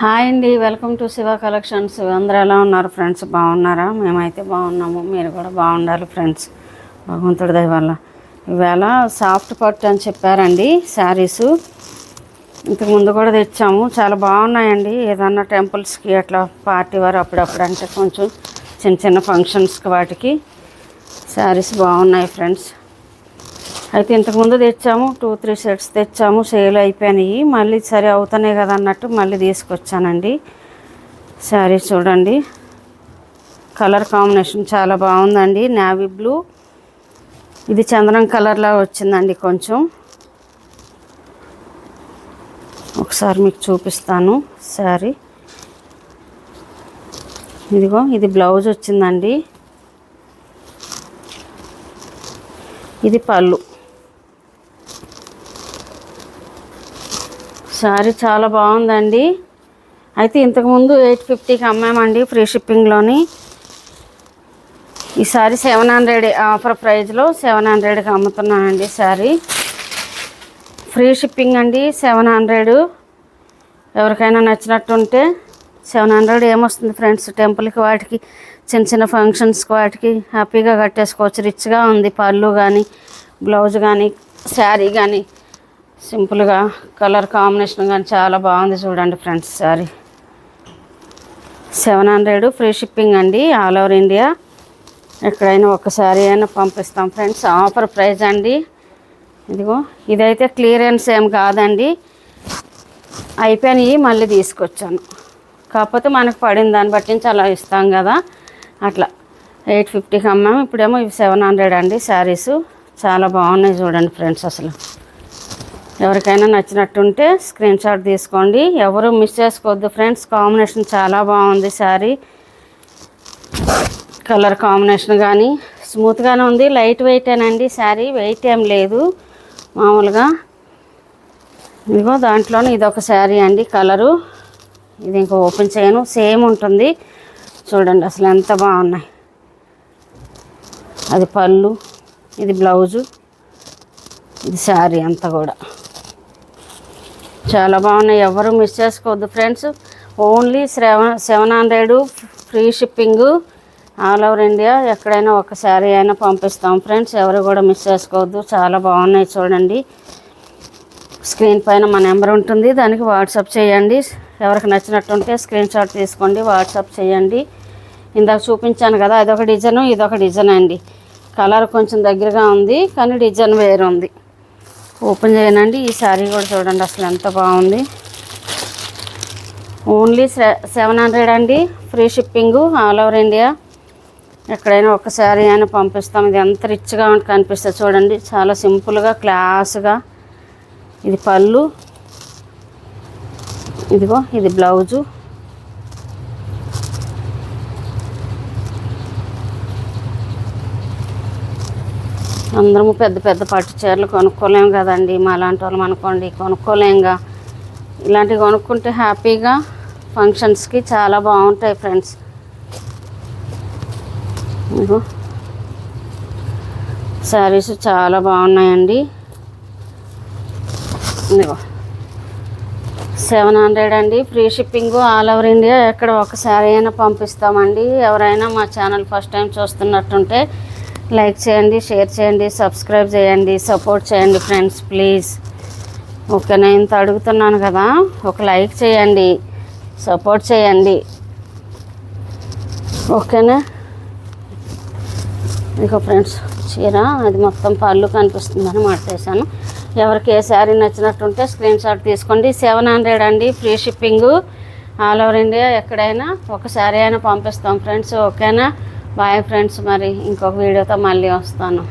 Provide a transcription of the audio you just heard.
Hi అండి welcome to Shiva collections. అందరూ ఎలా ఉన్నారు ఫ్రెండ్స్? బాగున్నారా? మేమైతే బాగున్నాము. మీరు కూడా బాగుండాలి ఫ్రెండ్స్. భగవంతుడి దయ వల్ల. ఇవాళ సాఫ్ట్ పట్టు అని చెప్పారండి శారీసు. ఇంతకు ముందు కూడా తెచ్చాము. చాలా బాగున్నాయండి. ఏదన్నా టెంపుల్స్కి అట్లా పార్టీ వారు అప్పుడప్పుడు అంటే కొంచెం చిన్న చిన్న ఫంక్షన్స్కి వాటికి శారీస్ బాగున్నాయి ఫ్రెండ్స్. అయితే ఇంతకుముందు తెచ్చాము టూ త్రీ సెట్స్ తెచ్చాము సేల్ అయిపోయినాయి. మళ్ళీ సరే అవుతున్నాయి కదా అన్నట్టు మళ్ళీ తీసుకొచ్చానండి. శారీ చూడండి. కలర్ కాంబినేషన్ చాలా బాగుందండి. నావీ బ్లూ ఇది చందనం కలర్లా వచ్చిందండి కొంచెం. ఒకసారి మీకు చూపిస్తాను శారీ ఇదిగో ఇది బ్లౌజ్ వచ్చిందండి. ఇది పళ్ళు. శారీ చాలా బాగుందండి. అయితే ఇంతకుముందు ఎయిట్ ఫిఫ్టీకి అమ్మామండి ఫ్రీ షిప్పింగ్లోని. ఈసారి సెవెన్ హండ్రెడ్ ఆఫర్ ప్రైజ్లో సెవెన్ హండ్రెడ్కి అమ్ముతున్నానండి శారీ ఫ్రీ షిప్పింగ్ అండి సెవెన్ హండ్రెడ్. ఎవరికైనా నచ్చినట్టుంటే సెవెన్ హండ్రెడ్ ఏమొస్తుంది ఫ్రెండ్స్? టెంపుల్కి వాటికి చిన్న చిన్న ఫంక్షన్స్కి వాటికి హ్యాపీగా కట్టేసుకోవచ్చు. రిచ్గా ఉంది పళ్ళు కానీ బ్లౌజ్ కానీ శారీ కానీ సింపుల్గా కలర్ కాంబినేషన్ కానీ చాలా బాగుంది చూడండి friends sari. Seven hundred free shipping అండి ఆల్ ఓవర్ ఇండియా ఎక్కడైనా ఒక్కసారి అయినా పంపిస్తాం ఫ్రెండ్స్. ఆఫర్ ప్రైజ్ అండి. ఇదిగో ఇదైతే క్లియరెన్స్ ఏం కాదండి. అయిపోయినాయి మళ్ళీ తీసుకొచ్చాను. కాకపోతే మనకు పడిన దాన్ని బట్టి అలా ఇస్తాం కదా. అట్లా. ఎయిట్ ఫిఫ్టీకి అమ్మాము ఇప్పుడేమో ఇవి సెవెన్ హండ్రెడ్ అండి శారీస్ చాలా బాగున్నాయి చూడండి ఫ్రెండ్స్ అసలు. ఎవరికైనా నచ్చినట్టుంటే స్క్రీన్ షాట్ తీసుకోండి. ఎవరు మిస్ చేసుకోవద్దు ఫ్రెండ్స్. కాంబినేషన్ చాలా బాగుంది శారీ. కలర్ కాంబినేషన్ కానీ స్మూత్గానే ఉంది. లైట్ వెయిట్ అండి శారీ. వెయిట్ ఏం లేదు. మామూలుగా ఇదిగో దాంట్లోనే ఇది ఒక శారీ అండి కలరు. ఇది ఇంకా ఓపెన్ చేయను. సేమ్ ఉంటుంది. చూడండి అసలు ఎంత బాగున్నాయి. అది పళ్ళు ఇది బ్లౌజు ఇది శారీ అంతా కూడా. చాలా బాగున్నాయి. ఎవరు మిస్ చేసుకోవద్దు friends only seven seven hundred free shipping all over India ఎక్కడైనా ఒక శారీ అయినా పంపిస్తాం ఫ్రెండ్స్ ఎవరు కూడా మిస్ చేసుకోవద్దు. చాలా బాగున్నాయి చూడండి. స్క్రీన్ పైన మా నెంబర్ ఉంటుంది. దానికి వాట్సాప్ చేయండి. ఎవరికి నచ్చినట్టుంటే స్క్రీన్ షాట్ తీసుకోండి. వాట్సాప్ చేయండి. ఇందాక చూపించాను కదా అదొక డిజైన్ ఇదొక డిజైన్ అండి. కలర్ కొంచెం దగ్గరగా ఉంది కానీ డిజైన్ వేరు ఉంది ఓపెన్ చేయనండి. ఈ శారీ కూడా చూడండి అసలు ఎంత బాగుంది. ఓన్లీ సెవెన్ హండ్రెడ్ అండి. Free shipping all over India. ఎక్కడైనా ఒక శారీ అయినా పంపిస్తాం. ఇది ఎంత రిచ్గా కనిపిస్తుంది చూడండి. చాలా సింపుల్గా క్లాస్గా ఇది పళ్ళు. ఇదిగో ఇది బ్లౌజు. అందరము పెద్ద పెద్ద పట్టు చీరలు కొనుక్కోలేము కదండి. మా లాంటి వాళ్ళం అనుకోండి కొనుక్కోలేంగా. ఇలాంటివి కొనుక్కుంటే హ్యాపీగా ఫంక్షన్స్కి చాలా బాగుంటాయి ఫ్రెండ్స్. శారీస్ చాలా బాగున్నాయండి. ఇదిగో. సెవెన్ హండ్రెడ్ అండి. Free shipping all over India. ఎక్కడ ఒక శారీ అయినా పంపిస్తామండి. ఎవరైనా మా ఛానల్ ఫస్ట్ టైం చూస్తున్నట్టుంటే లైక్ చేయండి షేర్ చేయండి సబ్స్క్రైబ్ చేయండి సపోర్ట్ చేయండి ఫ్రెండ్స్ ప్లీజ్. ఓకే నేను ఇంత అడుగుతున్నాను కదా ఒక లైక్ చేయండి సపోర్ట్ చేయండి. ఓకేనా? ఇక ఫ్రెండ్స్ చీర అది మొత్తం పళ్ళు కనిపిస్తుందని మాట్లాడేశాను ఎవరికి ఏ శారీ నచ్చినట్టుంటే స్క్రీన్ షాట్ తీసుకోండి. సెవెన్ హండ్రెడ్ అండి free shipping. All over India ఎక్కడైనా ఒక శారీ అయినా పంపిస్తాం ఫ్రెండ్స్ ఓకేనా? బాయ్ ఫ్రెండ్స్ మరి ఇంకొక వీడియోతో మళ్ళీ వస్తాను.